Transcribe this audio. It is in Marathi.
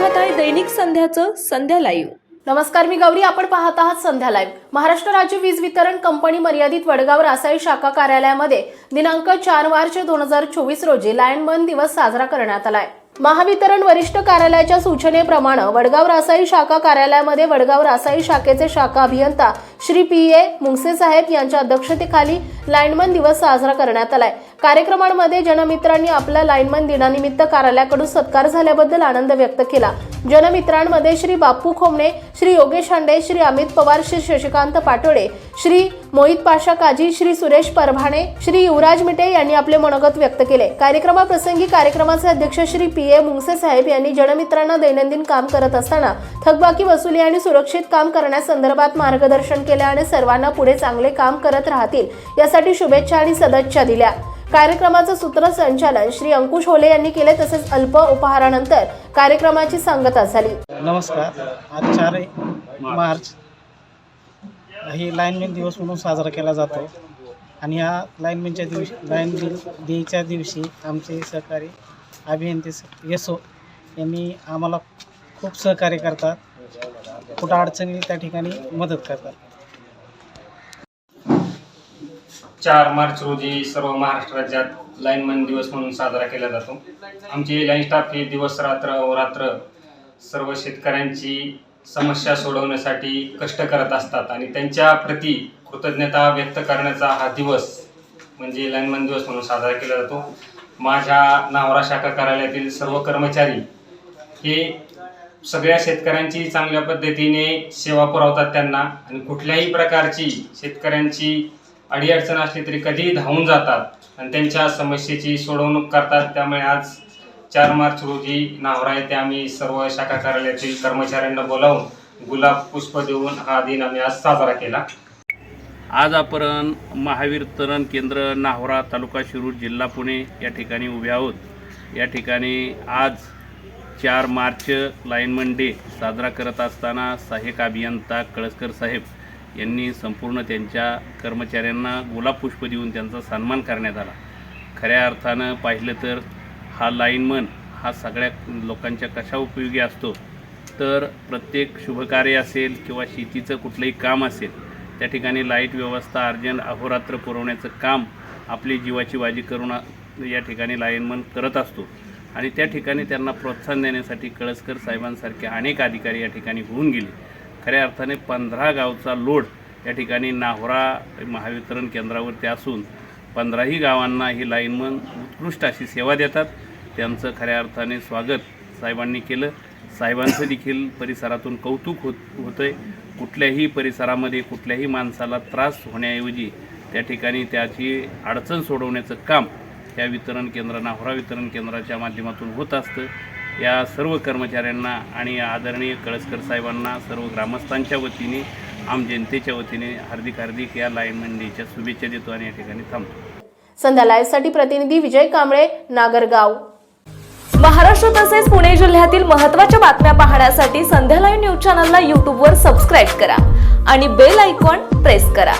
दैनिक संध्याचं संध्या लाईव्ह नमस्कार मी गौरी. आपण पाहत आहात संध्या लाईव्ह महाराष्ट्र राज्य वीज वितरण कंपनी मर्यादित वडगाव रासाई शाखा कार्यालयामध्ये दिनांक चार मार्च दोन हजार चोवीस रोजी लायनमन दिवस साजरा करण्यात आलाय. महावितरण वरिष्ठ कार्यालयाच्या सूचनेप्रमाणे वडगाव रासाई शाखा कार्यालयामध्ये वडगाव रासाई शाखेचे शाखा अभियंता श्री पी ए मुंगसे साहेब यांच्या अध्यक्षतेखाली लाईनमन दिवस साजरा करण्यात आलाय. कार्यक्रमांमध्ये जनमित्रांनी आपला लाईनमन दिनानिमित्त कार्यालयाकडून सत्कार झाल्याबद्दल आनंद व्यक्त केला. जनमित्रांमध्ये श्री बापू खोमणे श्री योगेश हांडे श्री अमित पवार श्री शशिकांत पाटोळे श्री मोहित पाशा काजी श्री सुरेश परभाणे श्री युवराज मिटे यांनी आपले मनोगत व्यक्त केले. कार्यक्रमाप्रसंगी कार्यक्रमाचे अध्यक्ष श्री पी ए मुंगसे साहेब यांनी जनमित्रांना दैनंदिन काम करत असताना थकबाकी वसुली आणि सुरक्षित काम करण्यासंदर्भात मार्गदर्शन केले आणि सर्वांना पुढे चांगले काम करत राहतील यासाठी शुभेच्छा आणि सदच्छा दिल्या. कार्यक्रमाचं सूत्रसंचालन श्री अंकुश होले यांनी केले तसेच अल्प उपहारानंतर कार्यक्रमाची सांगता झाली. नमस्कार. आज चार मार्च ही लाईनमॅन दिवस म्हणून साजरा केला जातो आणि ह्या लाईनमॅनच्या दिवशी लाईन डेच्या दिवशी आमचे सहकारी अभियंते यसो यांनी आम्हाला खूप सहकार्य करतात. कुठं अडचणी त्या ठिकाणी मदत करतात. चार मार्च रोजी सर्व महाराष्ट्र राज्यात लाईनमन दिवस म्हणून साजरा केला जातो. आमचे लाईन स्टाफ हे दिवस रात्र रात्र सर्व शेतकऱ्यांची समस्या सोडवण्यासाठी कष्ट करत असतात आणि त्यांच्या प्रती कृतज्ञता व्यक्त करण्याचा हा दिवस म्हणजे लाईनमन दिवस म्हणून साजरा केला जातो. माझ्या नावरा शाखा कार्यालयातील सर्व कर्मचारी हे सगळ्या शेतकऱ्यांची चांगल्या पद्धतीने सेवा पुरवतात त्यांना आणि कुठल्याही प्रकारची शेतकऱ्यांची अडीअडचण असली तरी कधीही धावून जातात आणि त्यांच्या समस्येची सोडवणूक करतात. त्यामुळे आज चार मार्च रोजी नावरा येथे आम्ही सर्व शाखा कार्यालयातील कर्मचाऱ्यांना बोलावून गुलाब पुष्प देऊन हा दिन आम्ही आज साजरा केला. आज आपण महावीर तरण केंद्र नाहोरा तालुका शिरूर जिल्हा पुणे या ठिकाणी उभे आहोत. या ठिकाणी आज चार मार्च लाईनमन डे साजरा करत असताना सहाय्यक अभियंता कळसकर साहेब यांनी संपूर्ण त्यांच्या कर्मचाऱ्यांना गुलाब पुष्प देऊन त्यांचा सन्मान करण्यात आला. खऱ्या अर्थानं पाहिलं तर हा लाईनमन हा सगळ्या लोकांच्या कशा उपयोगी असतो? तर प्रत्येक शुभकार्य असेल किंवा शेतीचं कुठलंही काम असेल त्या ठिकाणी लाइट व्यवस्था अर्जंट अहोरात्र पुरवण्याचं काम आपली जीवाची बाजी करून या ठिकाणी लाईनमन करत असतो. आणि त्या ठिकाणी त्यांना प्रोत्साहन देण्यासाठी कळसकर साहेबांसारखे अनेक अधिकारी या ठिकाणी होऊन गेले. खऱ्या अर्थाने पंधरा गावचा लोड या ठिकाणी नाहोरा महावितरण केंद्रावरती असून पंधराही गावांना ही लाईनमन उत्कृष्ट अशी सेवा देतात. त्यांचं खऱ्या अर्थाने स्वागत साहेबांनी केलं. साहेबांचं देखील परिसरातून कौतुक होत होतं आहे कुठल्याही परिसरामध्ये कुठल्याही माणसाला त्रास होण्याऐवजी त्या ठिकाणी त्याची अडचण सोडवण्याचं काम या वितरण केंद्र होरा वितरण केंद्राच्या माध्यमातून होत असतं. या सर्व कर्मचाऱ्यांना आणि आदरणीय कळसकर साहेबांना सर्व ग्रामस्थांच्या वतीने आम जनतेच्या वतीने हार्दिक हार्दिक या लाईन मंडीच्या शुभेच्छा देतो आणि या ठिकाणी थांबतो. संध्या लाईव्हसाठी प्रतिनिधी विजय कांबळे नागरगाव. महाराष्ट्र तसेच पुणे जिल्ह्यातील महत्त्वाच्या बातम्या पाहण्यासाठी संध्या लाईव्ह न्यूज चॅनलला यूट्यूबवर सबस्क्राईब करा आणि बेल आयकॉन प्रेस करा.